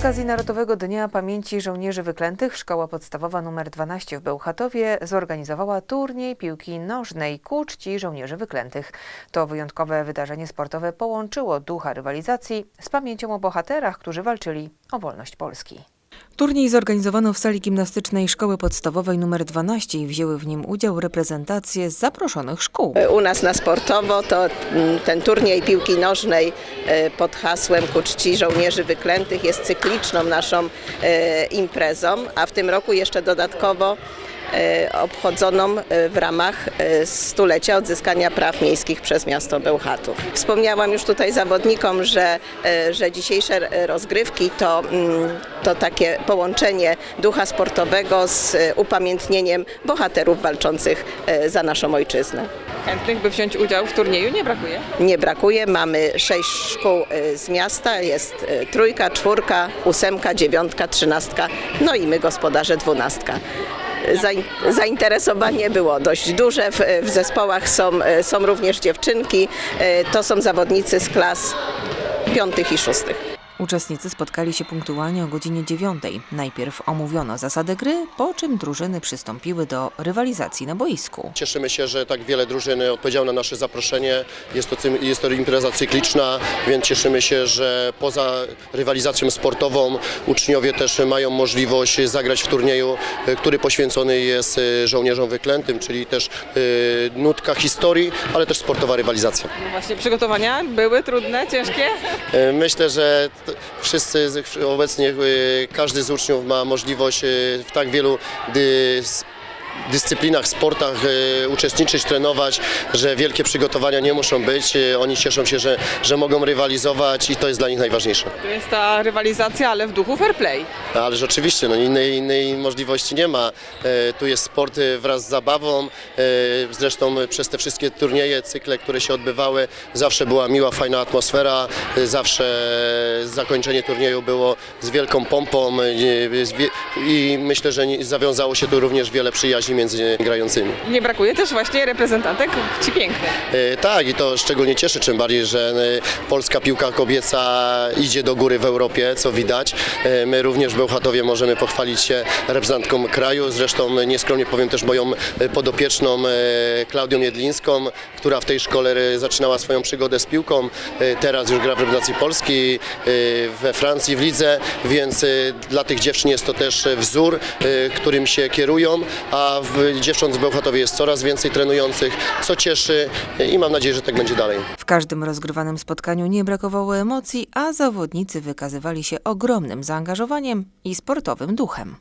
okazji Narodowego Dnia Pamięci Żołnierzy Wyklętych Szkoła Podstawowa nr 12 w Bełchatowie zorganizowała turniej piłki nożnej ku czci żołnierzy wyklętych. To wyjątkowe wydarzenie sportowe połączyło ducha rywalizacji z pamięcią o bohaterach, którzy walczyli o wolność Polski. Turniej zorganizowano w sali gimnastycznej Szkoły Podstawowej nr 12 i wzięły w nim udział reprezentacje z zaproszonych szkół. U nas na sportowo to mm, ten turniej piłki nożnej e, pod hasłem ku czci żołnierzy wyklętych jest cykliczną naszą e, imprezą, a w tym roku jeszcze dodatkowo obchodzoną e, w ramach e, stulecia odzyskania praw miejskich przez miasto Bełchatów. Wspomniałam już tutaj zawodnikom, że, e, że dzisiejsze e, rozgrywki to, mm, to takie połączenie ducha sportowego z e, upamiętnieniem bohaterów walczących e, za naszą ojczyznę. Chętnych, by wziąć udział w turnieju nie brakuje. Nie brakuje. Mamy sześć szkół z miasta. Jest trójka, czwórka, ósemka, dziewiątka, trzynastka, no i my gospodarze dwunastka. Zain- Zainteresowanie było dość duże. W, w zespołach są, są również dziewczynki. Y, To są zawodnicy z klas piątych i szóstych. Uczestnicy spotkali się punktualnie o godzinie 9. Najpierw omówiono zasady gry, po czym drużyny przystąpiły do rywalizacji na boisku. Cieszymy się, że tak wiele drużyn odpowiedziało na nasze zaproszenie. Jest to, jest to impreza cykliczna, więc cieszymy się, że poza rywalizacją sportową uczniowie też mają możliwość zagrać w turnieju, e, który poświęcony jest e, żołnierzom wyklętym, czyli też e, nutka historii, ale też sportowa rywalizacja. No właśnie, przygotowania były trudne, ciężkie. Myślę, że wszyscy obecnie, e, każdy z uczniów ma możliwość e, w tak wielu dyscyplinach, sportach e, uczestniczyć, trenować, że wielkie przygotowania nie muszą być. E, Oni cieszą się, że, że mogą rywalizować i to jest dla nich najważniejsze. To jest ta rywalizacja, ale w duchu fair play. Ależ oczywiście, no innej, innej możliwości nie ma. E, tu jest sport wraz z zabawą. Zresztą przez te wszystkie turnieje, cykle, które się odbywały, zawsze była miła, fajna atmosfera. Zawsze zakończenie turnieju było z wielką pompą i myślę, że zawiązało się tu również wiele przyjaźni między grającymi. Nie brakuje też właśnie reprezentantek ci pięknych. E, Tak, i to szczególnie cieszy, czym bardziej, że e, polska piłka kobieca idzie do góry w Europie, co widać. E, My również w Bełchatowie możemy pochwalić się reprezentantką kraju, zresztą nieskromnie powiem też moją podopieczną Klaudią Jedlińską, która w tej szkole zaczynała swoją przygodę z piłką, teraz już gra w reprezentacji Polski, we Francji w lidze, więc dla tych dziewczyn jest to też wzór, którym się kierują, a w dziewcząt w Bełchatowie jest coraz więcej trenujących, co cieszy i mam nadzieję, że tak będzie dalej. W każdym rozgrywanym spotkaniu nie brakowało emocji, a zawodnicy wykazywali się ogromnym zaangażowaniem i sportowym duchem.